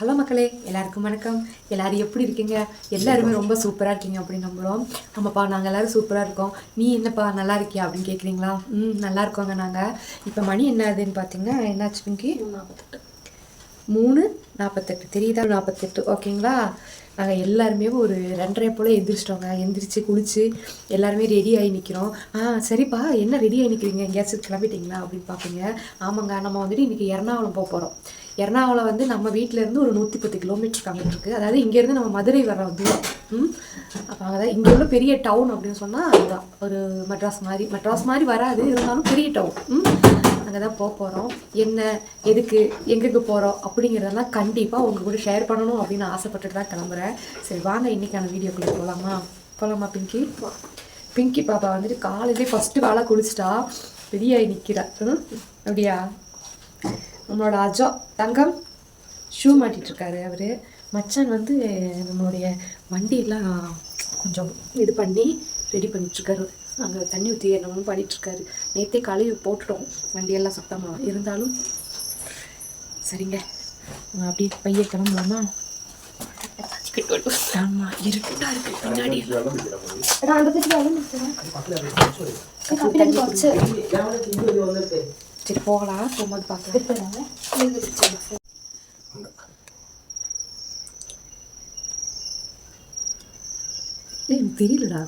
Hello மக்களே எல்லாருக்கும் வணக்கம். எல்லோரும் எப்படி இருக்கீங்க? எல்லாருமே ரொம்ப சூப்பராக இருக்கீங்க அப்படின்னு நம்புகிறோம் ஆமாப்பா நாங்கள் எல்லோரும் சூப்பராக இருக்கோம். நீ என்னப்பா நல்லா இருக்கியா அப்படின்னு கேட்குறீங்களா ம் நல்லா இருக்கோங்க நாங்கள் இப்போ மணி என்ன ஆகுதுன்னு பார்த்தீங்கன்னா என்னாச்சு பிங்கி? மூணு. நாற்பத்தெட்டு தெரியுதா? நாற்பத்தெட்டு ஓகேங்களா? நாங்கள் எல்லாருமே ஒரு ரெண்டரை போல் எந்திரிச்சிட்டோங்க. எந்திரிச்சு குளிச்சு எல்லாருமே ரெடி ஆகி நிற்கிறோம் ஆ சரிப்பா என்ன ரெடி ஆகி நிற்கிறீங்க எங்கேயாச்சும் கிளம்பிட்டீங்களா? அப்படின்னு பார்ப்பீங்க ஆமாங்க நம்ம வந்துட்டு இன்றைக்கி எர்ணாகுளம் போக போகிறோம் எர்ணாகுளம் வந்து நம்ம வீட்டிலேருந்து ஒரு நூற்றி பத்து கிலோமீட்டர் அங்கிட்டு இருக்குது அதாவது இங்கேருந்து நம்ம மதுரை வர தூரம். ம்? அப்போ தான் இங்கே உள்ள பெரிய டவுன் அப்படின்னு சொன்னால் அதுதான். ஒரு மெட்ராஸ் மாதிரி மெட்ராஸ் மாதிரி வராது. இருந்தாலும் பெரிய டவுன் ம்? அங்கே தான் போக போகிறோம் என்ன எதுக்கு எங்கெங்கே போகிறோம் அப்படிங்கிறதெல்லாம் கண்டிப்பாக உங்கள் கூட ஷேர் பண்ணணும் அப்படின்னு ஆசைப்பட்டுட்டு தான் கிளம்புறேன். சரி வாங்க இன்றைக்கான வீடியோக்குள்ளே போகலாமா போகலாமா பிங்கி? பிங்கி பாப்பா வந்துட்டு காலையிலே ஃபஸ்ட்டு வேலை குளிச்சிட்டா வெளியாகி நிற்கிறா ம் அப்படியா? நம்மளோட அஜா தங்கம் ஷூ மாட்டிகிட்ருக்காரு அவர். மச்சான் வந்து நம்மளுடைய வண்டியெல்லாம் கொஞ்சம் இது பண்ணி ரெடி பண்ணிட்டுருக்காரு. அங்கே தண்ணி ஊற்றி என்னமோ பண்ணிகிட்ருக்காரு நேற்றே கழுவி போட்டுட்டோம். வண்டியெல்லாம் சுத்தமாக இருந்தாலும் சரிங்க. நான் அப்படியே பைய கிளம்பலாமா? ஆமாம் இருட்டா இருக்கு. பின்னாடி. சரி போகலாம். போகும்போது பார்க்கலாம். ஏய் எனக்கு தெரியலடா.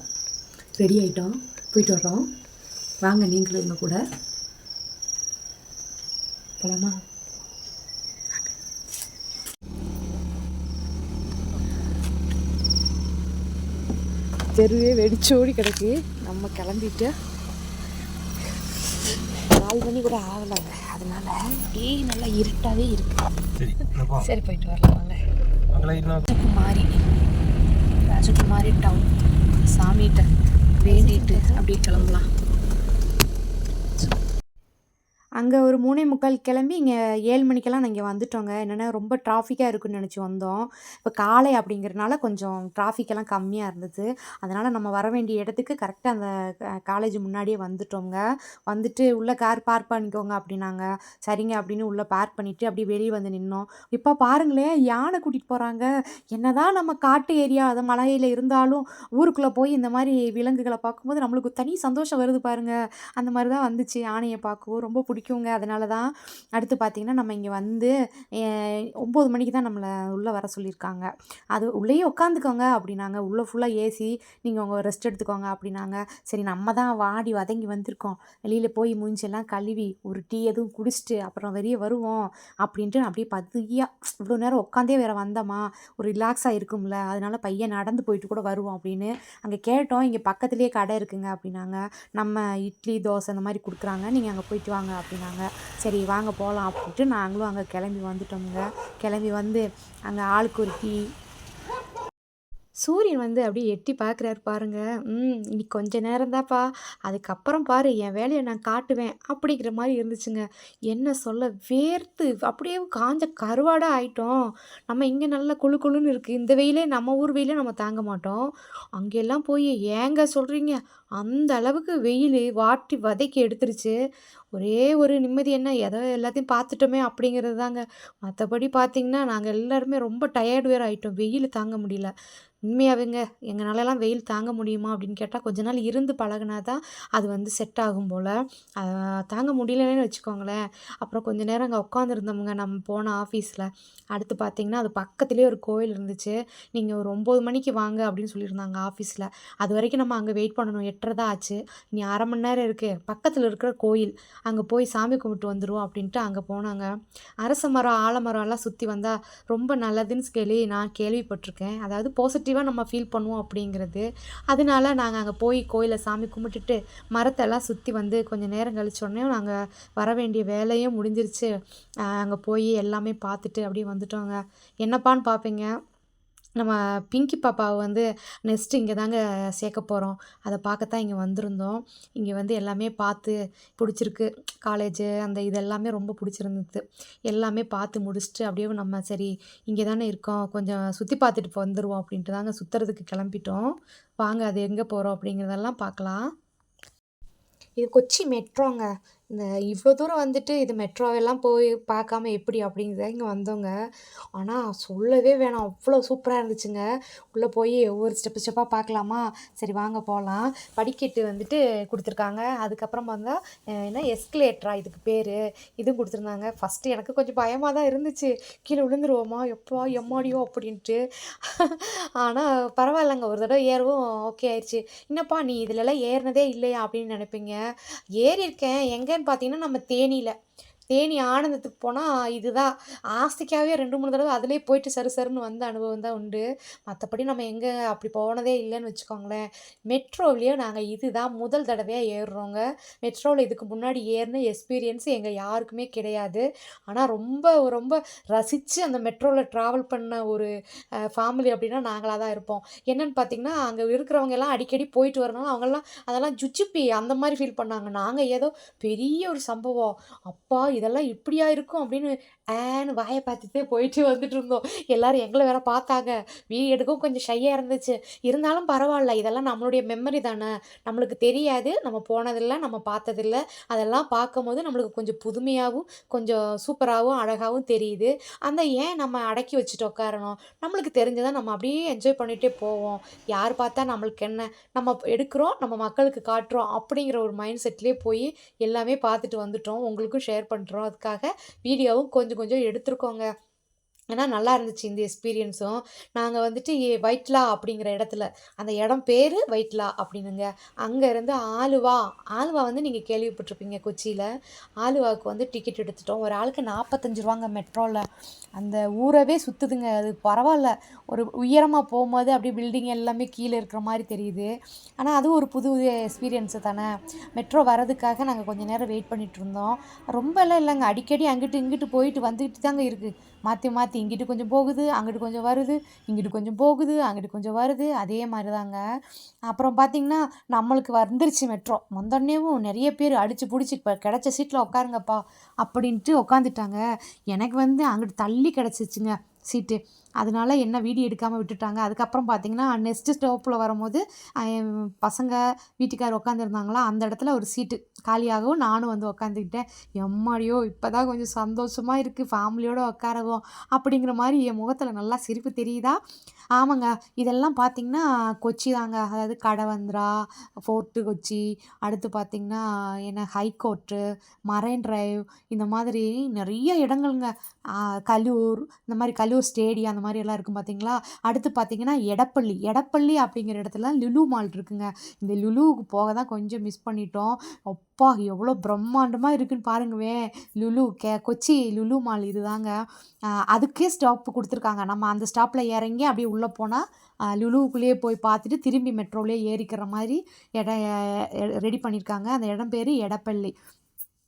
ரெடி ஆயிட்டோம். போயிட்டு வர்றோம். வாங்க நீங்களும் எங்கள் கூட. போலாமா? தெருவே வெடிச்சோடி கிடக்கு. நம்ம கிளம்பிட்டு நாலு மணி கூட ஆகலைங்க. அதனால அப்படியே நல்லா இருட்டாவே இருக்கு. சரி போயிட்டு வரலாம். வாங்க. ராஜகுமாரி டவுன் சாமிகிட்ட வேண்டிட்டு அப்படியே கிளம்பலாம். நாங்கள் ஒரு மூணே முக்கால் கிளம்பி இங்கே ஏழு மணிக்கெல்லாம் நாங்கள் வந்துட்டோங்க. என்னென்னா ரொம்ப டிராஃபிக்காக இருக்குன்னு நினச்சி வந்தோம். இப்போ காலை அப்படிங்கிறனால கொஞ்சம் டிராஃபிக்கெல்லாம் கம்மியாக இருந்தது. அதனால் நம்ம வர வேண்டிய இடத்துக்கு கரெக்டாக அந்த காலேஜ் முன்னாடியே வந்துட்டோங்க. வந்துட்டு உள்ளே கார் பார்க் பண்ணிக்கோங்க அப்படின்னாங்க. சரிங்க அப்படின்னு உள்ளே பார்க் பண்ணிவிட்டு அப்படியே வெளியே வந்து நின்னோம். இப்போ பாருங்களேன் யானை கூட்டிகிட்டு போகிறாங்க என்ன தான் நம்ம காட்டு ஏரியா அது மலையில் இருந்தாலும் ஊருக்குள்ளே போய் இந்த மாதிரி விலங்குகளை பார்க்கும்போது நம்மளுக்கு தனி சந்தோஷம் வருது பாருங்கள் அந்த மாதிரி தான் வந்துச்சு. யானையை பார்க்கவும் ரொம்ப பிடிக்கும். பிடிக்குங்க அதனால தான் அடுத்து பார்த்திங்கன்னா நம்ம இங்கே வந்து ஒம்பது மணிக்கு தான் நம்மளை உள்ளே வர சொல்லியிருக்காங்க அது உள்ளேயே உட்காந்துக்கோங்க அப்படின்னாங்க. உள்ளே ஃபுல்லாக ஏசி நீங்கள் உங்கள் ரெஸ்ட் எடுத்துக்கோங்க அப்படின்னாங்க. சரி நம்ம தான் வாடி வதங்கி வந்திருக்கோம். வெளியில் போய் மூஞ்செல்லாம் கழுவி ஒரு டீ எதுவும் குடிச்சிட்டு அப்புறம் வெளியே வருவோம் அப்படின்ட்டு அப்படியே பதுகியாக இவ்வளோ நேரம் உட்காந்தே வேறு வந்தோமா ஒரு ரிலாக்ஸாக இருக்கும்ல. அதனால் பையன் நடந்து போயிட்டு கூட வருவோம் அப்படின்னு அங்கே கேட்டோம். இங்கே பக்கத்துலேயே கடை இருக்குங்க அப்படின்னாங்க. நம்ம இட்லி தோசை இந்த மாதிரி கொடுக்குறாங்க. நீங்கள் அங்கே போயிட்டு வாங்க அப்படின்னாங்க. சரி வாங்க போகலாம் அப்படின்ட்டு நாங்களும் அங்கே கிளம்பி வந்துட்டோமுங்க. கிளம்பி வந்து அங்கே ஆளுக்கு ஒரு டீ சூரியன் வந்து அப்படியே எட்டி பார்க்குறாரு பாருங்க. ம் இன்னைக்கு கொஞ்ச நேரம்தான்ப்பா. அதுக்கப்புறம் பாரு என் வேலையை நான் காட்டுவேன் அப்படிங்கிற மாதிரி இருந்துச்சுங்க. என்ன சொல்ல வேர்த்து அப்படியே காஞ்ச கருவாடாக ஆயிட்டோம். நம்ம இங்கே நல்லா குளு குளுன்னு இருக்குது இந்த வெயிலே நம்ம ஊர் வெயிலே நம்ம தாங்க மாட்டோம். அங்கெல்லாம் போய் ஏங்க சொல்கிறீங்க அந்த அளவுக்கு வெயில் வாட்டி வதைக்கி எடுத்துருச்சு. ஒரே ஒரு நிம்மதி என்ன எதோ எல்லாத்தையும் பார்த்துட்டோமே அப்படிங்கிறது தாங்க. மற்றபடி பார்த்தீங்கன்னா நாங்கள் எல்லாருமே ரொம்ப டயர்டு வேறு ஆகிட்டோம் வெயில் தாங்க முடியல. உண்மையாகவேங்க எங்களாலலாம் வெயில் தாங்க முடியுமா அப்படின்னு கேட்டால் கொஞ்ச நாள் இருந்து பழகுனா தான் அது வந்து செட் ஆகும் போல். தாங்க முடியலன்னு வச்சுக்கோங்களேன். அப்புறம் கொஞ்ச நேரம் அங்கே உட்காந்துருந்தோமுங்க நம்ம போன ஆஃபீஸில் அடுத்து பார்த்தீங்கன்னா அது பக்கத்துலேயே ஒரு கோயில் இருந்துச்சு. நீங்கள் ஒரு ஒம்பது மணிக்கு வாங்க அப்படின்னு சொல்லியிருந்தாங்க ஆஃபீஸில் அது வரைக்கும் நம்ம அங்கே வெயிட் பண்ணணும். எட்டரை தான் ஆச்சு. நீ அரை மணி நேரம் இருக்குது பக்கத்தில் இருக்கிற கோயில். அங்கே போய் சாமி கும்பிட்டு வந்துடுவோம் அப்படின்ட்டு அங்கே போனாங்க. அரச மரம் ஆலமரம் எல்லாம் சுற்றி வந்தால் ரொம்ப நல்லதுன்னு சொல்லி நான் கேள்விப்பட்டிருக்கேன். அதாவது பாசிட்டிவாக நம்ம ஃபீல் பண்ணுவோம் அப்படிங்கிறது. அதனால நாங்கள் அங்கே போய் கோயிலை சாமி கும்பிட்டுட்டு மரத்தெல்லாம் சுற்றி வந்து கொஞ்சம் நேரம் கழிச்சோடனே நாங்கள் வர வேண்டிய வேலையும் முடிஞ்சிருச்சு. அங்கே போய் எல்லாமே பார்த்துட்டு அப்படியே வந்துட்டோங்க. என்னப்பான்னு பார்ப்பீங்க நம்ம பிங்கி பாப்பாவை வந்து நெக்ஸ்ட்டு இங்கே தாங்க சேர்க்க போகிறோம். அதை பார்க்கத்தான் இங்கே வந்திருந்தோம். இங்கே வந்து எல்லாமே பார்த்து பிடிச்சிருக்கு. காலேஜு அந்த இது எல்லாமே ரொம்ப பிடிச்சிருந்தது. எல்லாமே பார்த்து முடிச்சுட்டு அப்படியே நம்ம சரி இங்கே தானே இருக்கோம். கொஞ்சம் சுற்றி பார்த்துட்டு வந்துடுவோம் அப்படின்ட்டு தாங்க சுற்றுறதுக்கு கிளம்பிட்டோம். வாங்க அது எங்கே போகிறோம் அப்படிங்கிறதெல்லாம் பார்க்கலாம். இது கொச்சி மெட்ரோங்க. இந்த இவ்வளோ தூரம் வந்துட்டு இது மெட்ரோவெல்லாம் போய் பார்க்காம எப்படி அப்படிங்கிறத இங்கே வந்தோங்க. ஆனால் சொல்லவே வேணாம். அவ்வளோ சூப்பராக இருந்துச்சுங்க. உள்ளே போய் ஒவ்வொரு ஸ்டெப்பு ஸ்டெப்பாக பார்க்கலாமா? சரி வாங்க போகலாம் படிக்கட்டு வந்துட்டு கொடுத்துருக்காங்க. அதுக்கப்புறம் வந்தால் என்ன எஸ்கலேட்டரா இதுக்கு பேர். இதுவும் கொடுத்துருந்தாங்க. ஃபஸ்ட்டு எனக்கு கொஞ்சம் பயமாக தான் இருந்துச்சு. கீழே விழுந்துருவோமா? எப்போ எம்மாடியோ அப்படின்ட்டு. ஆனால் பரவாயில்லைங்க. ஒரு தடவை ஏறவும் ஓகே ஆயிடுச்சு. என்னப்பா நீ இதுலலாம் ஏறினதே இல்லையா அப்படின்னு நினைப்பீங்க. ஏறியிருக்கேன். எங்கே பார்த்தீங்கன்னா நம்ம தேனியில். தேனி ஆனந்தத்துக்கு போனால் இதுதான். ஆசைக்காகவே ரெண்டு மூணு தடவை அதிலே போயிட்டு சரு சருன்னு வந்த அனுபவம் தான் உண்டு. மற்றபடி நம்ம எங்கே அப்படி போனதே இல்லைன்னு வச்சுக்கோங்களேன். மெட்ரோவிலேயே நாங்கள் இதுதான் முதல் தடவையாக ஏறுறோங்க. மெட்ரோவில் இதுக்கு முன்னாடி ஏறின எக்ஸ்பீரியன்ஸ் எங்கள் யாருக்குமே கிடையாது. ஆனால் ரொம்ப ரொம்ப ரசித்து அந்த மெட்ரோவில் ட்ராவல் பண்ண ஒரு ஃபேமிலி அப்படின்னா நாங்களாக தான் இருப்போம். என்னென்னு பார்த்தீங்கன்னா அங்கே இருக்கிறவங்க எல்லாம் அடிக்கடி போயிட்டு வரனால அவங்கெல்லாம் அதெல்லாம் ஜுச்சுப்பி அந்த மாதிரி ஃபீல் பண்ணாங்க. நாங்கள் ஏதோ பெரிய ஒரு சம்பவம். அப்பா இதெல்லாம் இப்படியா இருக்கும் அப்படின்னு ஏன்னு வாயை பார்த்துட்டே போயிட்டு வந்துட்டு இருந்தோம். எல்லாரும் எங்களை வேற பார்த்தாங்க. வீடியோ எடுக்கவும் கொஞ்சம் ஷையாக இருந்துச்சு. இருந்தாலும் பரவாயில்ல. இதெல்லாம் நம்மளுடைய மெமரி தானே. நம்மளுக்கு தெரியாது. நம்ம போனதில்லை. நம்ம பார்த்ததில்ல. அதெல்லாம் பார்க்கும்போது நம்மளுக்கு கொஞ்சம் புதுமையாகவும் கொஞ்சம் சூப்பராகவும் அழகாகவும் தெரியுது. அந்த ஏன் நம்ம அடக்கி வச்சுட்டு உட்காரணும் நம்மளுக்கு தெரிஞ்சதை நம்ம அப்படியே என்ஜாய் பண்ணிகிட்டே போவோம். யார் பார்த்தா நம்மளுக்கு என்ன? நம்ம எடுக்கிறோம் நம்ம மக்களுக்கு காட்டுறோம் அப்படிங்கிற ஒரு மைண்ட் செட்லேயே போய் எல்லாமே பார்த்துட்டு வந்துட்டோம். உங்களுக்கும் ஷேர் பண்ணுறோம் அதுக்காக வீடியோவும் கொஞ்சம் கொஞ்சம் எடுத்துருக்கோங்க. ஏன்னா நல்லா இருந்துச்சு இந்த எக்ஸ்பீரியன்ஸும் நாங்கள் வந்துட்டு ஏ வைட்லா அப்படிங்கிற இடத்துல அந்த இடம் பேர் வைட்லா அப்படின்னுங்க. அங்கேருந்து ஆலுவா ஆலுவா வந்து நீங்கள் கேள்விப்பட்டிருப்பீங்க கொச்சியில். ஆலுவாவுக்கு வந்து டிக்கெட் எடுத்துட்டோம். ஒரு ஆளுக்கு நாற்பத்தஞ்சு ரூபாங்க மெட்ரோவில் அந்த ஊரவே சுற்றுதுங்க அது பரவாயில்ல. ஒரு உயரமாக போகும்போது அப்படியே பில்டிங் எல்லாமே கீழே இருக்கிற மாதிரி தெரியுது. ஆனால் அதுவும் ஒரு புது எக்ஸ்பீரியன்ஸு தானே. மெட்ரோ வரதுக்காக நாங்கள் கொஞ்சம் நேரம் வெயிட் பண்ணிகிட்டு இருந்தோம். ரொம்பலாம் இல்லைங்க. அடிக்கடி அங்கிட்டு இங்கிட்டு போயிட்டு வந்துக்கிட்டு தாங்க இருக்குது மாற்றி மாற்றி இங்கிட்டு கொஞ்சம் போகுது அங்கிட்டு கொஞ்சம் வருது இங்கிட்டு கொஞ்சம் போகுது அங்கிட்டு கொஞ்சம் வருது அதே மாதிரி தாங்க அப்புறம் பார்த்திங்கன்னா நம்மளுக்கு வந்துருச்சு மெட்ரோ. வந்தோடனேவும் நிறைய பேர் அடித்து பிடிச்சி இப்போ கிடச்ச சீட்டில் உட்காருங்கப்பா அப்படின்ட்டு உட்காந்துட்டாங்க. எனக்கு வந்து அங்கிட்டு தள்ளி கிடச்சிச்சுங்க. சீட்டு. அதனால என்ன வீடியோ எடுக்காமல் விட்டுட்டாங்க. அதுக்கப்புறம் பார்த்தீங்கன்னா நெக்ஸ்ட்டு ஸ்டோப்பில் வரும்போது பசங்க வீட்டுக்கார் உட்காந்துருந்தாங்களா அந்த இடத்துல ஒரு சீட்டு காலியாகவும் நானும் வந்து உட்காந்துக்கிட்டேன் எம்மாடியோ இப்போ தான் கொஞ்சம் சந்தோஷமாக இருக்குது ஃபேமிலியோடு உட்காரவும் அப்படிங்கிற மாதிரி என் முகத்தில் நல்லா சிரிப்பு தெரியுதா? ஆமாங்க. இதெல்லாம் பார்த்தீங்கன்னா கொச்சி தாங்க. அதாவது கடவந்திரா ஃபோர்ட்டு கொச்சி அடுத்து பார்த்திங்கன்னா என்ன ஹைகோர்ட்டு மரைன் ட்ரைவ் இந்த மாதிரி நிறைய இடங்கள்ங்க. கலூர் இந்த மாதிரி கலூர் ஸ்டேடியம் அந்த மாதிரி எல்லாம் இருக்கும் பார்த்தீங்களா அடுத்து பார்த்தீங்கன்னா எடப்பள்ளி. எடப்பள்ளி அப்படிங்கிற இடத்துல லுலு மால் இருக்குங்க. இந்த லுலுவுக்கு போக தான் கொஞ்சம் மிஸ் பண்ணிட்டோம். அப்பா எவ்வளோ பிரம்மாண்டமாக இருக்குன்னு பாருங்கவே. லுலு கே கொச்சி லுலு மால் இதுதாங்க. அதுக்கே ஸ்டாப் கொடுத்துருக்காங்க. நம்ம அந்த ஸ்டாப்பில் இறங்கி அப்படியே உள்ளே போனால் லுலுவுக்குள்ளேயே போய் பார்த்துட்டு திரும்பி மெட்ரோலேயே ஏறிக்கிற மாதிரி இடம் ரெடி பண்ணியிருக்காங்க அந்த இடம் பேர் எடப்பள்ளி.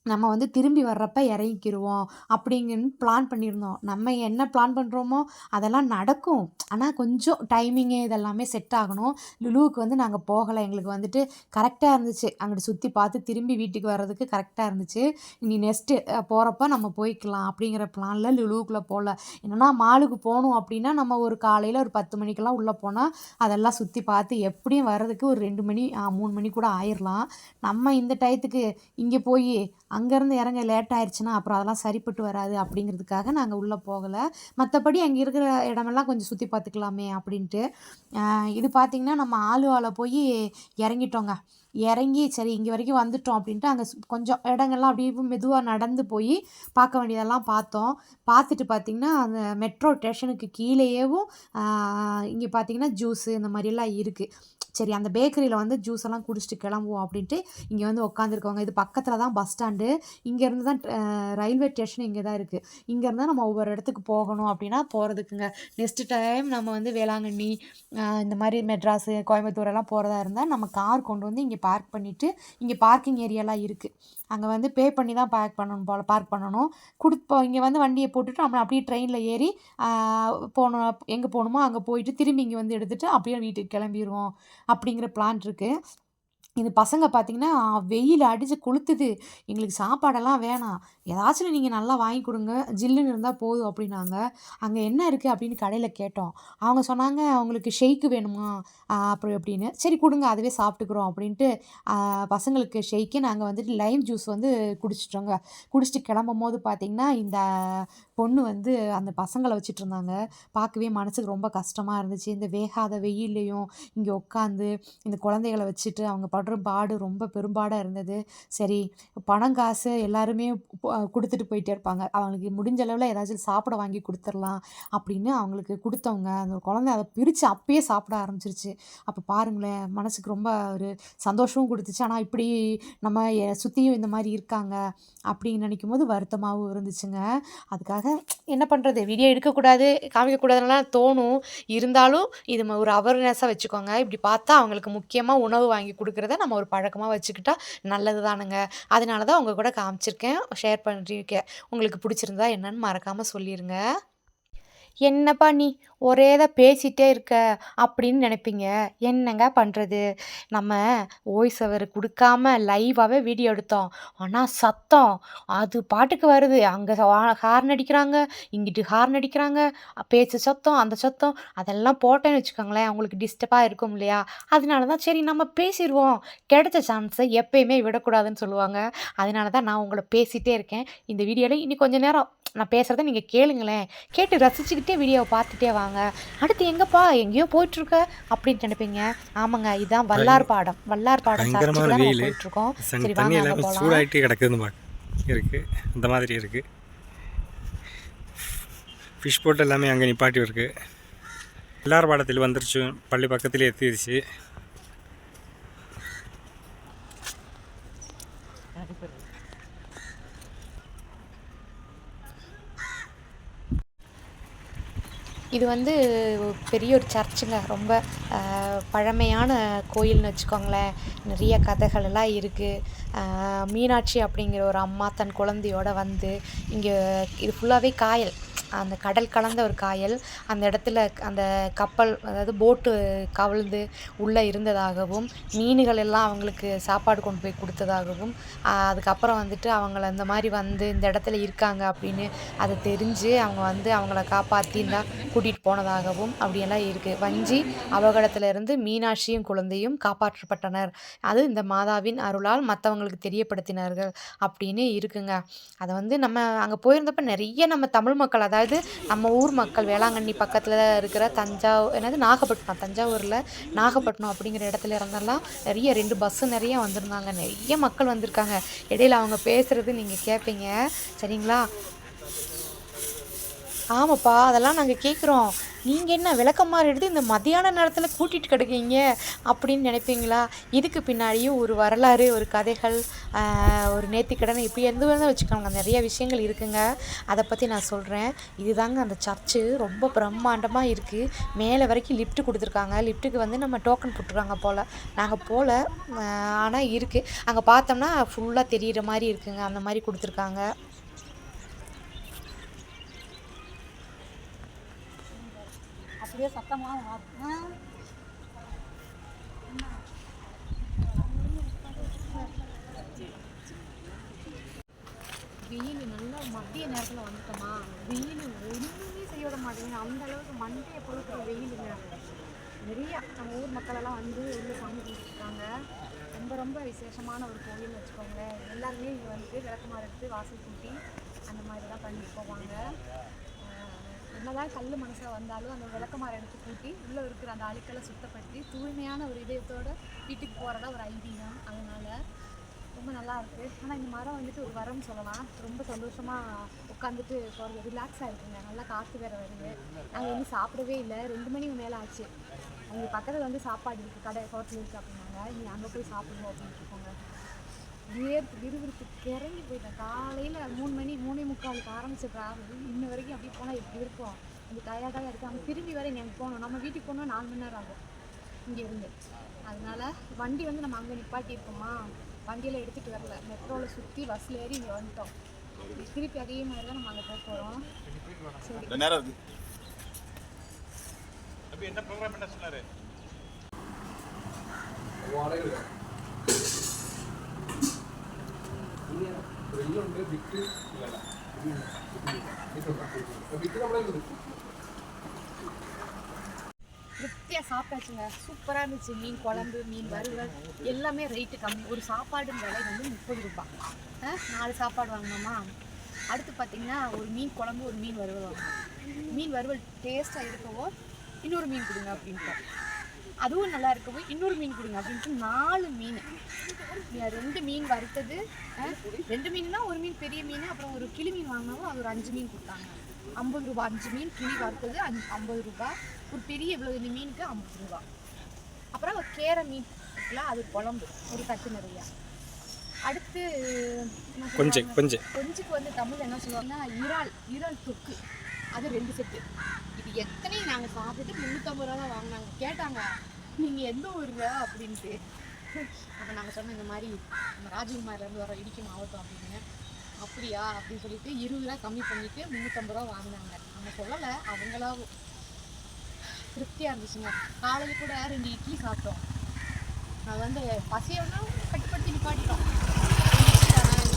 நம்ம வந்து திரும்பி வர்றப்ப இறங்கிக்கிருவோம் அப்படிங்கன்னு பிளான் பண்ணியிருந்தோம். நம்ம என்ன பிளான் பண்ணுறோமோ அதெல்லாம் நடக்கும். ஆனால் கொஞ்சம் டைமிங்கு இதெல்லாமே செட் ஆகணும். லுலுவுக்கு வந்து நாங்கள் போகலை. எங்களுக்கு வந்துட்டு கரெக்டாக இருந்துச்சு. அங்கிட்டு சுற்றி பார்த்து திரும்பி வீட்டுக்கு வர்றதுக்கு கரெக்டாக இருந்துச்சு. இனி நெக்ஸ்ட்டு போகிறப்ப நம்ம போய்க்கலாம் அப்படிங்கிற பிளானில் லுலுவுக்குள்ளே போகல என்னன்னா மாலுக்கு போகணும் அப்படின்னா நம்ம ஒரு காலையில் ஒரு பத்து மணிக்கெல்லாம் உள்ளே போனால் அதெல்லாம் சுற்றி பார்த்து எப்படியும் வர்றதுக்கு ஒரு ரெண்டு மணி மூணு மணி கூட ஆயிடலாம் நம்ம இந்த டயத்துக்கு இங்கே போய் அங்கேருந்து இறங்க லேட் ஆயிடுச்சுன்னா அப்புறம் அதெல்லாம் சரிப்பட்டு வராது அப்படிங்கிறதுக்காக நாங்கள் உள்ளே போகலை. மற்றபடி அங்கே இருக்கிற இடமெல்லாம் கொஞ்சம் சுற்றி பார்த்துக்கலாமே அப்படின்ட்டு. இது பார்த்திங்கன்னா நம்ம ஆளுவாவில் போய் இறங்கிட்டோங்க. இறங்கி சரி இங்கே வரைக்கும் வந்துட்டோம் அப்படின்ட்டு அங்கே கொஞ்சம் இடங்கள்லாம் அப்படியே மெதுவாக நடந்து போய் பார்க்க வேண்டியதெல்லாம் பார்த்தோம். பார்த்துட்டு பார்த்திங்கன்னா அந்த மெட்ரோ ஸ்டேஷனுக்கு கீழேயேவும் இங்கே பார்த்திங்கன்னா ஜூஸு இந்த மாதிரியெல்லாம் இருக்குது சரி அந்த பேக்கரியில் வந்து ஜூஸ் எல்லாம் குடிச்சிட்டு கிளம்புவோம் அப்படின்ட்டு இங்கே வந்து உட்காந்துருக்கவங்க இது பக்கத்தில் தான் பஸ் ஸ்டாண்டு இங்கேருந்து தான் ரயில்வே ஸ்டேஷன் இங்கே தான் இருக்குது இங்கேருந்து நம்ம ஒவ்வொரு இடத்துக்கு போகணும் அப்படின்னா போகிறதுக்குங்க நெக்ஸ்ட்டு டைம் நம்ம வந்து வேளாங்கண்ணி இந்த மாதிரி மெட்ராஸு கோயம்புத்தூர் எல்லாம் போகிறதா இருந்தால் நம்ம கார் கொண்டு வந்து இங்கே பார்க் பண்ணிவிட்டு இங்கே பார்க்கிங் ஏரியாலாம் இருக்குது அங்கே வந்து பே பண்ணி தான் பேக் பண்ணணும் போல் பார்க் பண்ணணும். கொடுப்போம் இங்கே வந்து வண்டியை போட்டுட்டு நம்ம அப்படியே ட்ரெயினில் ஏறி போனோம் போகணும் எங்கே போகணுமோ அங்கே போயிட்டு திரும்பி இங்கே வந்து எடுத்துகிட்டு அப்படியே வீட்டுக்கு கிளம்பிடுவோம் அப்படிங்கிற பிளான் இருக்குது இது பசங்க பார்த்தீங்கன்னா வெயில் அடித்து கொளுத்துது. எங்களுக்கு சாப்பாடெல்லாம் வேணாம். ஏதாச்சும் நீங்கள் நல்லா வாங்கி கொடுங்க ஜில்லுன்னு இருந்தால் போதும் அப்படின்னாங்க. அங்கே என்ன இருக்குது அப்படின்னு கடையில் கேட்டோம். அவங்க சொன்னாங்க அவங்களுக்கு ஷெய்க்கு வேணுமா? அப்புறம் அப்படி அப்படின்னு சரி கொடுங்க அதுவே சாப்பிட்டுக்குறோம் அப்படின்ட்டு பசங்களுக்கு ஷெய்க்கு நாங்கள் வந்துட்டு லைம் ஜூஸ் வந்து குடிச்சிட்டோங்க. குடிச்சிட்டு கிளம்பும் போது பார்த்திங்கன்னா இந்த பொண்ணு வந்து அந்த பசங்களை வச்சுட்டு இருந்தாங்க பார்க்கவே மனசுக்கு ரொம்ப கஷ்டமாக இருந்துச்சு. இந்த வேகாத வெயில்லையும் இங்கே உட்காந்து இந்த குழந்தைகளை வச்சுட்டு அவங்க படுற பாடு ரொம்ப பெரும்பாடாக இருந்தது. சரி பணம் காசு எல்லாருமே கொடுத்துட்டு போயிட்டே இருப்பாங்க. அவங்களுக்கு முடிஞ்ச அளவில் ஏதாச்சும் சாப்பிட வாங்கி கொடுத்துடலாம் அப்படின்னு அவங்களுக்கு கொடுத்தவங்க அந்த குழந்தை அதை பிரித்து அப்பயே சாப்பிட ஆரம்பிச்சிருச்சு. அப்போ பாருங்களேன் மனசுக்கு ரொம்ப ஒரு சந்தோஷமும் கொடுத்துச்சு. ஆனால் இப்படி நம்ம சுற்றியும் இந்த மாதிரி இருக்காங்க அப்படின்னு நினைக்கும் போது வருத்தமாகவும் இருந்துச்சுங்க. அதுக்காக என்ன பண்ணுறது வீடியோ எடுக்கக்கூடாது காமிக்கக்கூடாதுலாம் தோணும். இருந்தாலும் இது ஒரு அவேர்னஸாக வச்சுக்கோங்க. இப்படி பார்த்தா அவங்களுக்கு முக்கியமாக உணவு வாங்கி கொடுக்குறத நம்ம ஒரு பழக்கமாக வச்சுக்கிட்டா நல்லது தானுங்க அதனால தான் உங்கள் கூட காமிச்சிருக்கேன். ஷேர் பண்ணியிருக்கேன் உங்களுக்கு பிடிச்சிருந்தா என்னன்னு மறக்காமல் சொல்லிடுங்க என்னப்பா நீ ஒரே தான் பேசிகிட்டே இருக்க அப்படின்னு நினைப்பீங்க. என்னங்க பண்ணுறது நம்ம வாய்ஸ் அவர் கொடுக்காம லைவாகவே வீடியோ எடுத்தோம். ஆனால் சத்தம். அது பாட்டுக்கு வருது. அங்கே ஹார்ன் அடிக்கிறாங்க. இங்கிட்டு ஹார்ன் அடிக்கிறாங்க. பேச்சு சத்தம் அந்த சத்தம். அதெல்லாம் போட்டேன்னு வச்சுக்கோங்களேன். அவங்களுக்கு டிஸ்டர்பாக இருக்கும் இல்லையா? அதனால தான் சரி நம்ம பேசிடுவோம் கிடைச்ச சான்ஸை எப்பயுமே விடக்கூடாதுன்னு சொல்லுவாங்க. அதனால தான் நான் உங்களை பேசிகிட்டே இருக்கேன். இந்த வீடியோவில் இனி கொஞ்ச நேரம் நான் பேசுகிறத நீங்கள் கேளுங்களேன். கேட்டு ரசிச்சுக்கிட்டு வீடியோவை பார்த்துட்டே வாங்க. அடுத்து எங்கப்பா? எங்கேயோ போயிட்டுருக்க? அப்படின்னு நினைப்பீங்க. ஆமாங்க இதுதான் வல்லார் பாடம். வல்லார் பாடம். போயிட்டுருக்கோம். சன் சரி தண்ணி வாங்க கிடக்குதுன்னு பார்க்க இருக்கு. அந்த மாதிரி இருக்கு. ஃபிஷ் போட் எல்லாமே அங்கே நிப்பாட்டி இருக்கு எல்லார் பாடத்தில் வந்துருச்சு. பள்ளி பக்கத்துலேயே எத்திடுச்சு இது வந்து பெரிய ஒரு சர்ச்சுங்க. ரொம்ப பழமையான கோயில்னு வச்சுக்கோங்களேன். நிறைய கதைகள் எல்லாம் இருக்குது மீனாட்சி அப்படிங்கிற ஒரு அம்மா தன் குழந்தையோட வந்து இங்கே இது ஃபுல்லாகவே காயல். அந்த கடல் கலந்த ஒரு காயல் அந்த இடத்துல அந்த கப்பல் அதாவது போட்டு கவிழ்ந்து உள்ளே இருந்ததாகவும் மீன்கள் எல்லாம் அவங்களுக்கு சாப்பாடு கொண்டு போய் கொடுத்ததாகவும் அதுக்கப்புறம் வந்துட்டு அவங்கள இந்த மாதிரி வந்து இந்த இடத்துல இருக்காங்க அப்படின்னு அதை தெரிஞ்சு அவங்க வந்து அவங்கள காப்பாற்றி இந்த கூட்டிகிட்டு போனதாகவும் அப்படியெல்லாம் இருக்குது வஞ்சி அபகடத்திலிருந்து மீனாட்சியும் குழந்தையும் காப்பாற்றப்பட்டனர். அது இந்த மாதாவின் அருளால் மற்றவங்களுக்கு தெரியப்படுத்தினார்கள் அப்படின்னு இருக்குங்க. அதை வந்து நம்ம அங்கே போயிருந்தப்ப நிறைய நம்ம தமிழ் மக்கள் அதாவது நம்ம ஊர் மக்கள் வேளாங்கண்ணி பக்கத்தில் இருக்கிற தஞ்சாவூர் என்னது நாகப்பட்டினம் தஞ்சாவூரில் நாகப்பட்டினம் அப்படிங்கிற இடத்துல இருந்தெல்லாம் நிறைய ரெண்டு பஸ்ஸு நிறைய வந்திருந்தாங்க. நிறைய மக்கள் வந்திருக்காங்க. இடையில அவங்க பேசுகிறது நீங்கள் கேட்பீங்க சரிங்களா? ஆமாப்பா அதெல்லாம் நாங்கள் கேட்குறோம் நீங்கள் என்ன விளக்கமாக எடுத்து இந்த மதியான நேரத்தில் கூட்டிகிட்டு கிடக்கீங்க அப்படின்னு நினைப்பீங்களா? இதுக்கு பின்னாடியும் ஒரு வரலாறு ஒரு கதைகள் ஒரு நேர்த்திக்கடன் இப்படி எந்த வேணால் வச்சுக்கோங்க. நிறைய விஷயங்கள் இருக்குங்க. அதை பற்றி நான் சொல்கிறேன் இதுதாங்க அந்த சர்ச்சு. ரொம்ப பிரம்மாண்டமாக இருக்குது மேலே வரைக்கும் லிஃப்ட் கொடுத்துருக்காங்க. லிஃப்ட்டுக்கு வந்து நம்ம டோக்கன் போட்டுருக்காங்க போல். நாங்கள் போகல ஆனால் இருக்குது அங்கே பார்த்தோம்னா ஃபுல்லாக தெரிகிற மாதிரி இருக்குங்க. அந்த மாதிரி கொடுத்துருக்காங்க. அப்படியே சத்தமாக மாறும் வெயில் நல்லா மதிய நேரத்தில் வந்துட்டோமா? வெயில் ஒன்றுமே செய்ய விட மாட்டேங்குது. அந்த அளவுக்கு மண்டையை பொறுக்கிற வெயிலுங்க. நிறையா நம்ம ஊர் மக்களெல்லாம் வந்து உள்ள சாமி கும்பிட்டுருக்காங்க. ரொம்ப ரொம்ப விசேஷமான ஒரு கோவில்னு வச்சுக்கோங்களேன். எல்லாருமே இங்கே வந்து விளக்குமாறு எடுத்து வாசல் கூட்டி அந்த மாதிரி தான் பண்ணிட்டு போவாங்க. என்னதான் கல் மனசாக வந்தாலும் அந்த விளக்கமாறு எடுத்து கூட்டி உள்ளே இருக்கிற அந்த அழுக்களை சுத்தப்படுத்தி தூய்மையான ஒரு இதயத்தோட வீட்டுக்கு போகிறதா ஒரு ஐதீகம் அதனால ரொம்ப நல்லா இருக்குது ஆனால் இந்த மரம் வந்துட்டு ஒரு வரம்னு சொல்லலாம். ரொம்ப சந்தோஷமாக உட்காந்துட்டு போகிறது ரிலாக்ஸாக இருக்குங்க. நல்லா காற்று வேறு வருது. நாங்கள் இன்னும் சாப்பிடவே இல்லை. ரெண்டு மணிக்கு மேலே ஆச்சு. அங்கே பக்கத்தில் வந்து சாப்பாடு இருக்குது கடை ஹோட்டல் இருக்குது அப்படின்னாங்க. நீங்கள் அங்கே போய் சாப்பிடுவோம் அப்படின்ட்டு இருக்கோங்க. வியர்த்து விறுவிறுப்பு கிறங்கி போயிட்டேன். காலையில் மூணு மணி மூணே முக்காலுக்கு ஆரம்பிச்ச ட்ராவல் இன்ன வரைக்கும் அப்படி போனால் எப்படி இருக்கும் கொஞ்சம் டயர்டாக இருக்குது அங்கே திரும்பி வர எனக்கு போகணும். நம்ம வீட்டுக்கு போகணும் நாலு மணி நேரம் ஆகும். இங்கே இருந்து. அதனால வண்டி வந்து நம்ம அங்கே நிப்பாட்டி இருக்கோமா வண்டியில் எடுத்துகிட்டு வரல. மெட்ரோவில் சுற்றி பஸ்ஸில் ஏறி இங்கே வந்துட்டோம். திருப்பி அதே மாதிரி தான் நம்ம அங்கே போக போகிறோம் சரி. என்ன ப்ரோக்ராம் என்ன சொன்னாரு? திருப்தியாக சாப்பிட்டாச்சுங்க. சூப்பராக இருந்துச்சு. மீன் குழம்பு மீன் வறுவல் எல்லாமே ரேட்டு கம்மி. ஒரு சாப்பாடு விலை வந்து முப்பது ரூபாய். நாலு சாப்பாடு வாங்கினோமா? அடுத்து பார்த்தீங்கன்னா ஒரு மீன் குழம்பு ஒரு மீன் வறுவல் வாங்கினோம். மீன் வறுவல் டேஸ்ட்டாக இருக்கவோ இன்னொரு மீன் கொடுங்க அப்படின்ட்டு அதுவும் நல்லா இருக்கவோ இன்னொரு மீன் கொடுங்க அப்படின்ட்டு நாலு மீன். ரெண்டு மீன் வறுத்தது. ரெண்டு மீன்னா ஒரு மீன் பெரிய மீன் அப்புறம் ஒரு கிளி மீன் வாங்கினாவும் அது ஒரு அஞ்சு மீன் கொடுத்தாங்க. ஐம்பது ரூபாய் அஞ்சு மீன் கிளி வறுத்தது அஞ்சு ஐம்பது ரூபாய் ஒரு பெரிய இவ்வளோ இந்த மீனுக்கு ஐம்பது ரூபா. அப்புறம் ஒரு கேரை மீன் இருக்குல்ல அது குழம்பு. ஒரு தட்டு நிறையா. அடுத்து கொஞ்சம்? கொஞ்சம் கொஞ்சுக்கு வந்து தமிழ் என்ன சொல்லுவாங்கன்னா இறால் இறால் தொக்கு. அது ரெண்டு செட்டு. இது எத்தனையும் நாங்கள் சாப்பிட்டுட்டு முந்நூற்றம்பது ரூபா தான் வாங்கினாங்க. கேட்டாங்க நீங்கள் எந்த ஊருங்க அப்படின்ட்டு. அப்போ நாங்கள் சொன்னோம் இந்த மாதிரி நம்ம ராஜ்குமார்லேருந்து வர இடிக்கு மாவட்டம் அப்படின்னு. அப்படியா? அப்படின்னு சொல்லிட்டு இருபது ரூபா கம்மி பண்ணிட்டு முந்நூற்றம்பது ரூபா வாங்கினாங்க. நம்ம சொல்லலை அவங்களா திருப்தியாக இருந்துச்சுங்க. காலையில் கூட ரெண்டு இட்லி சாப்பிட்டோம். அது வந்து பசியோன்னா கட்டுப்படுத்தி நிப்பாட்டிட்டோம்.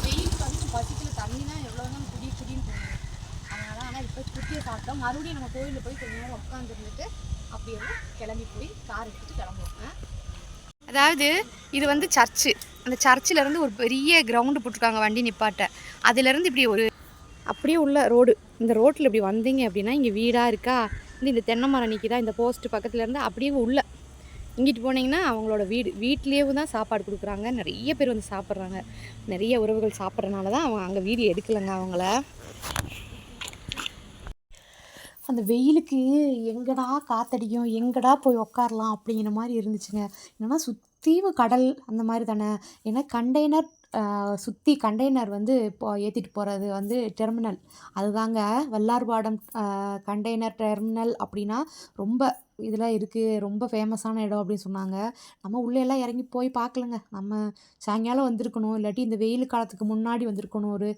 வெயிலுக்கு வந்து பசிக்கல தண்ணினா எவ்வளோ தான் குடி குடின்னு போனாங்க அதனால ஆனால் இப்போ குட்டியை சாப்பிட்டோம். மறுபடியும் நம்ம கோயிலில் போய் கொஞ்ச நேரம் உட்காந்துருந்துட்டு அப்படியே கிளம்பி போய் கார் எடுத்துட்டு கிளம்புவோம். அதாவது இது வந்து சர்ச்சு. அந்த சர்ச்சில் இருந்து ஒரு பெரிய கிரவுண்டு போட்டிருக்காங்க வண்டி நிப்பாட்ட. அதுலேருந்து இப்படி ஒரு அப்படியே உள்ள ரோடு. இந்த ரோட்டில் இப்படி வந்தீங்க அப்படின்னா இங்கே வீடாக இருக்கா? இந்த இந்த தென்னை மரம் நிற்கிதா இந்த போஸ்ட்டு பக்கத்துலேருந்து அப்படியே உள்ள. இங்கிட்டு போனீங்கன்னா அவங்களோட வீடு. வீட்லேயே தான் சாப்பாடு கொடுக்குறாங்க. நிறைய பேர் வந்து சாப்பிட்றாங்க. நிறைய உறவுகள் சாப்பிட்றனால தான் அவங்க அங்கே வீடு எடுக்கலைங்க அவங்கள. அந்த வெயிலுக்கு எங்கடா காத்தடிக்கும் எங்கடா போய் உக்காரலாம் அப்படிங்கிற மாதிரி இருந்துச்சுங்க. என்னென்னா சுற்றியும் கடல் அந்த மாதிரி தானே. ஏன்னா கண்டெய்னர் சுற்றி கண்டெய்னர் வந்து இப்போ ஏற்றிட்டு போகிறது வந்து டெர்மினல் அதுதாங்க வல்லார்பாடம் கண்டெய்னர் டெர்மினல் அப்படின்னா ரொம்ப இதெல்லாம் இருக்குது ரொம்ப ஃபேமஸான இடம் அப்படின்னு சொன்னாங்க. நம்ம உள்ளே எல்லாம் இறங்கி போய் பார்க்கலங்க. நம்ம சாயங்காலம் வந்திருக்கணும் இல்லாட்டி இந்த வெயில் காலத்துக்கு முன்னாடி வந்திருக்கணும். ஒரு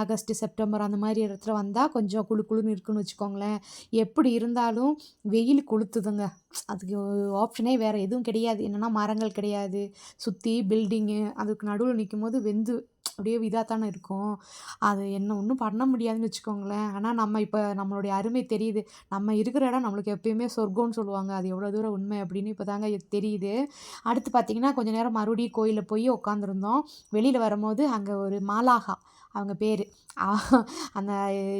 ஆகஸ்ட்டு ஆகஸ்ட் செப்டம்பர் அந்த மாதிரி இடத்துல வந்தால் கொஞ்சம் குளு குளுன்னு இருக்குன்னு வச்சுக்கோங்களேன். எப்படி இருந்தாலும் வெயில் கொளுத்துதுங்க. அதுக்கு ஆப்ஷனே வேறு எதுவும் கிடையாது. என்னென்னா மரங்கள் கிடையாது. சுற்றி பில்டிங்கு அதுக்கு நடுவில் நிற்கும் போது வெந்து அப்படியே இதாக தானே இருக்கும். அது என்ன ஒன்றும் பண்ண முடியாதுன்னு வச்சுக்கோங்களேன். ஆனால் நம்ம இப்போ நம்மளுடைய அருமை தெரியுது. நம்ம இருக்கிற இடம் நம்மளுக்கு எப்பயுமே சொர்க்கம்னு சொல்லுவாங்க. அது எவ்வளோ தூரம் உண்மை அப்படின்னு இப்போ தாங்க தெரியுது. அடுத்து பார்த்திங்கன்னா கொஞ்ச நேரம் மறுபடியும் கோயிலில் போய் உட்காந்துருந்தோம் வெளியில் வரும்போது அங்கே ஒரு மாலாகா. அவங்க பேர். அந்த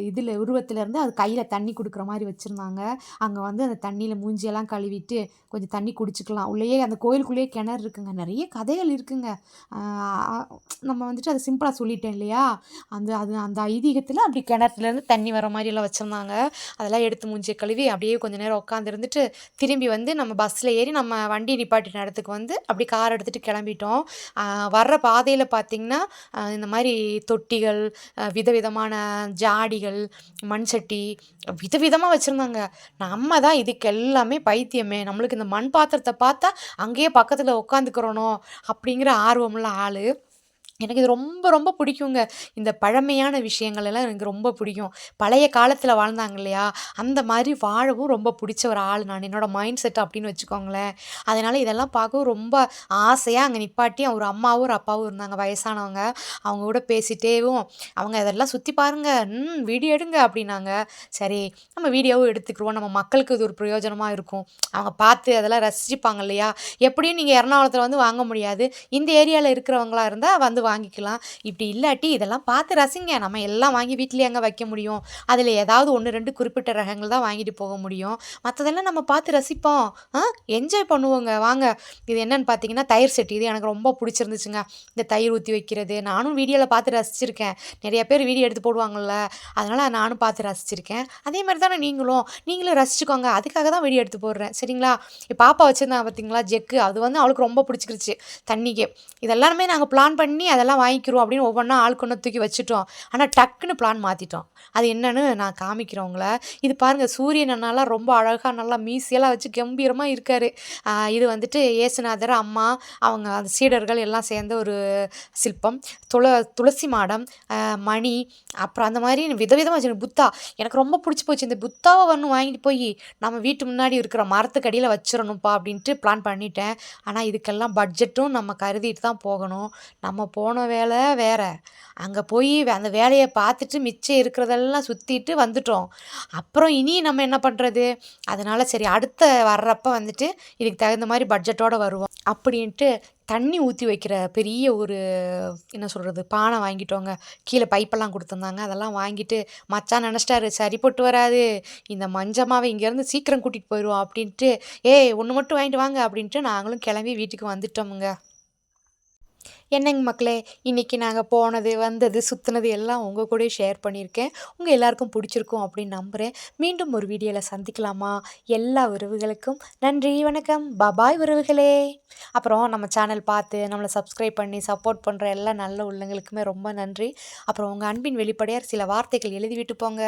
இதில் உருவத்திலேருந்து அது கையில் தண்ணி கொடுக்குற மாதிரி வச்சுருந்தாங்க. அங்கே வந்து அந்த தண்ணியில் மூஞ்சியெல்லாம் கழுவிட்டு கொஞ்சம் தண்ணி குடிச்சிக்கலாம். உள்ளேயே அந்த கோயிலுக்குள்ளேயே கிணறு இருக்குங்க. நிறைய கதைகள் இருக்குங்க. நம்ம வந்துட்டு அதை சிம்பிளாக சொல்லிட்டேன் இல்லையா? அந்த அது அந்த ஐதீகத்தில் அப்படி கிணத்துலேருந்து தண்ணி வர மாதிரியெல்லாம் வச்சுருந்தாங்க. அதெல்லாம் எடுத்து மூஞ்சியை கழுவி அப்படியே கொஞ்சம் நேரம் உட்காந்துருந்துட்டு திரும்பி வந்து நம்ம பஸ்ஸில் ஏறி நம்ம வண்டி நிப்பாட்டின இடத்துக்கு வந்து அப்படி கார் எடுத்துகிட்டு கிளம்பிட்டோம். வர்ற பாதையில் பார்த்திங்கன்னா இந்த மாதிரி தொட்டி சட்டிகள் விதவிதமான ஜாடிகள் மண் சட்டி விதவிதமாக வச்சுருந்தாங்க. நம்ம தான் இதுக்கு எல்லாமே பைத்தியமே. நம்மளுக்கு இந்த மண் பாத்திரத்தை பார்த்தா அங்கேயே பக்கத்தில் உட்காந்துக்கிறோனோ அப்படிங்கிற ஆர்வமுள்ள ஆள். எனக்கு இது ரொம்ப ரொம்ப பிடிக்குங்க. இந்த பழமையான விஷயங்கள் எல்லாம் எனக்கு ரொம்ப பிடிக்கும். பழைய காலத்தில் வாழ்ந்தாங்க இல்லையா? அந்த மாதிரி வாழவும் ரொம்ப பிடிச்ச ஒரு ஆள் நான். என்னோட மைண்ட் செட் அப்படின்னு வச்சுக்கோங்களேன். அதனால் இதெல்லாம் பார்க்கவும் ரொம்ப ஆசையாக அங்கே நிப்பாட்டி ஒரு அம்மாவும் ஒரு அப்பாவும் இருந்தாங்க. வயசானவங்க. அவங்க கூட பேசிட்டேவும் அவங்க இதெல்லாம் சுற்றி பாருங்கள் ம் வீடியோ எடுங்க அப்படின்னாங்க. சரி நம்ம வீடியோவும் எடுத்துக்கிடுவோம் நம்ம மக்களுக்கு இது ஒரு பிரயோஜனமாக இருக்கும். அவங்க பார்த்து அதெல்லாம் ரசிச்சுப்பாங்க இல்லையா? எப்படியும் நீங்கள் எறணாகுளத்தில் வந்து வாங்க முடியாது. இந்த ஏரியாவில் இருக்கிறவங்களா இருந்தால் வந்து வாங்கிக்கலாம். இப்படி இல்லாட்டி இதெல்லாம் பார்த்து ரசிங்க. நம்ம எல்லாம் வாங்கி வீட்டிலேயே அங்கே வைக்க முடியும். அதில் ஏதாவது ஒன்று ரெண்டு குறிப்பிட்ட ரகங்கள் தான் வாங்கிட்டு போக முடியும். மற்றதெல்லாம் நம்ம பார்த்து ரசிப்போம். ஆ என்ஜாய் பண்ணுவோங்க. வாங்க. இது என்னன்னு பார்த்தீங்கன்னா தயிர் செட்டி. இது எனக்கு ரொம்ப பிடிச்சிருந்துச்சுங்க. இந்த தயிர் ஊற்றி வைக்கிறது. நானும் வீடியோவில் பார்த்து ரசிச்சிருக்கேன். நிறைய பேர் வீடியோ எடுத்து போடுவாங்கள்ல அதனால் நானும் பார்த்து ரசிச்சிருக்கேன். அதே மாதிரி தானே நீங்களும். நீங்களும் ரசிச்சுக்கோங்க. அதுக்காக தான் வீடியோ எடுத்து போடுறேன். சரிங்களா? இப்போ பாப்பா வச்சுருந்தா பார்த்தீங்களா? ஜெக்கு. அது வந்து அவளுக்கு ரொம்ப பிடிச்சிருச்சு தண்ணிக்கு. இதெல்லாமே நாங்கள் பிளான் பண்ணி அதெல்லாம் வாங்கிக்கிறோம் அப்படின்னு ஒவ்வொன்றா ஆளுக்கு தூக்கி வச்சுட்டோம். ஆனால் டக்குன்னு பிளான் மாற்றிட்டோம் அது என்னன்னு நான் காமிக்கிறேன் உங்களை. இது பாருங்கள் சூரியன் அண்ணாலாம் ரொம்ப அழகாக நல்லா மீசியெல்லாம் வச்சு கம்பீரமாக இருக்கார். இது வந்துட்டு ஏசுநாதர் அம்மா அவங்க அந்த சீடர்கள் எல்லாம் சேர்ந்த ஒரு சிற்பம். துள துளசி மாடம் மணி அப்புறம் அந்த மாதிரி விதவிதமாக வச்சு புத்தா எனக்கு ரொம்ப பிடிச்சி போச்சு. இந்த புத்தாவை ஒன்று வாங்கிட்டு போய் நம்ம வீட்டு முன்னாடி இருக்கிற மரத்துக்கு அடியில் வச்சிடணும்ப்பா அப்படின்ட்டு பிளான் பண்ணிட்டேன். ஆனால் இதுக்கெல்லாம் பட்ஜெட்டும் நம்ம கருதிட்டு தான் போகணும். நம்ம போ போன வேலை வேறு. அங்கே போய் அந்த வேலையை பார்த்துட்டு மிச்சம் இருக்கிறதெல்லாம் சுற்றிட்டு வந்துட்டோம். அப்புறம் இனி நம்ம என்ன பண்ணுறது அதனால் சரி அடுத்த வர்றப்ப வந்துட்டு இதுக்கு தகுந்த மாதிரி பட்ஜெட்டோட வருவோம். அப்படின்ட்டு தண்ணி ஊற்றி வைக்கிற பெரிய ஒரு என்ன சொல்கிறது பானை வாங்கிட்டோங்க. கீழே பைப்பெல்லாம் கொடுத்துருந்தாங்க. அதெல்லாம் வாங்கிட்டு மச்சான் நினச்சிட்டாரு சரிப்பட்டு வராது. இந்த மஞ்சமாவை இங்கேருந்து சீக்கிரம் கூட்டிகிட்டு போயிடுவோம் அப்படின்ட்டு ஏய் ஒன்று மட்டும் வாங்கிட்டு வாங்க அப்படின்ட்டு நாங்களும் கிளம்பி வீட்டுக்கு வந்துட்டோமுங்க. என்னங்க மக்களே இன்றைக்கி நாங்கள் போனது வந்தது சுற்றுனது எல்லாம் உங்கள் கூட ஷேர் பண்ணியிருக்கேன். உங்கள் எல்லாருக்கும் பிடிச்சிருக்கும் அப்படின்னு நம்புகிறேன் மீண்டும் ஒரு வீடியோவில் சந்திக்கலாமா? எல்லா உறவுகளுக்கும் நன்றி வணக்கம். பபாய் உறவுகளே. அப்புறம் நம்ம சேனல் பார்த்து நம்மளை சப்ஸ்கிரைப் பண்ணி சப்போர்ட் பண்ணுற எல்லா நல்ல உள்ளங்களுக்குமே ரொம்ப நன்றி. அப்புறம் உங்கள் அன்பின் வெளிப்படையாக சில வார்த்தைகள் எழுதி விட்டு போங்க.